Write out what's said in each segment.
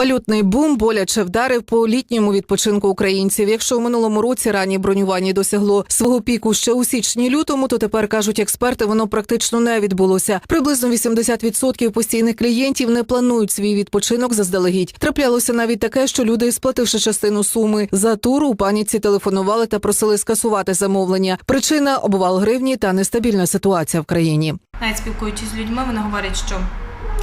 Валютний бум боляче вдарив по літньому відпочинку українців. Якщо у минулому році раннє бронювання досягло свого піку ще у січні-лютому, то тепер кажуть експерти, воно практично не відбулося. Приблизно 80% постійних клієнтів не планують свій відпочинок заздалегідь. Траплялося навіть таке, що люди, сплативши частину суми за тур, у паніці телефонували та просили скасувати замовлення. Причина обвал гривні та нестабільна ситуація в країні. Навіть спілкуючись з людьми, вони говорять, що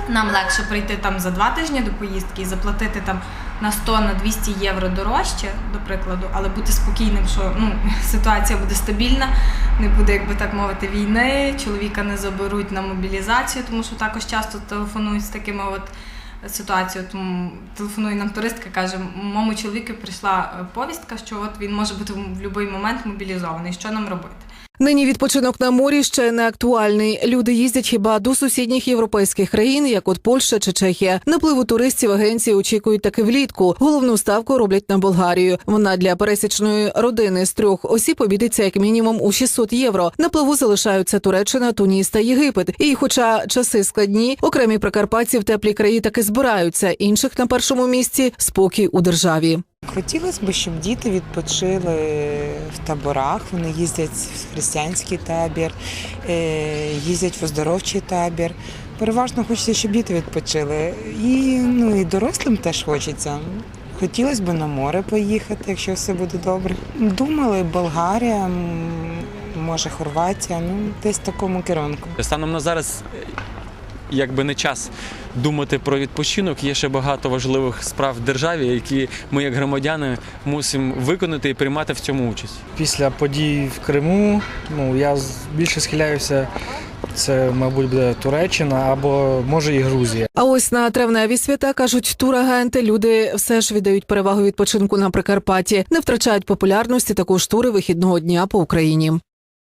нам легше прийти там за два тижні до поїздки і заплатити там на 100 на 200 євро дорожче, до прикладу, але бути спокійним, що ну ситуація буде стабільна, не буде, якби так мовити, війни. Чоловіка не заберуть на мобілізацію, тому що також часто телефонують з такими от. Ситуацію, тому телефонує нам туристка, каже, моєму чоловіку прийшла е, повістка, що от він може бути в будь-який момент мобілізований. Що нам робити? Нині відпочинок на морі ще не актуальний. Люди їздять хіба до сусідніх європейських країн, як от Польща чи Чехія. Напливу туристів агенції очікують таки влітку. Головну ставку роблять на Болгарію. Вона для пересічної родини з трьох осіб обійдеться як мінімум у 600 євро. На плаву залишаються Туреччина, Туніс та Єгипет. І, хоча часи складні, окремі прикарпатці в теплі краї таки збираються. Інших на першому місці спокій у державі. Хотілося б, щоб діти відпочили в таборах. Вони їздять в християнський табір, е, їздять в оздоровчий табір. Переважно хочеться, щоб діти відпочили. І, ну, і дорослим теж хочеться. Хотілося б на море поїхати, якщо все буде добре. Думали, Болгарія, може Хорватія, ну десь в такому керунку. Станом на зараз, якби не час думати про відпочинок, є ще багато важливих справ в державі, які ми, як громадяни, мусимо виконати і приймати в цьому участь. Після подій в Криму ну, я більше схиляюся, це, мабуть, буде Туреччина або може і Грузія. А ось на травневі свята кажуть турагенти. Люди все ж віддають перевагу відпочинку на Прикарпатті, не втрачають популярності також тури вихідного дня по Україні.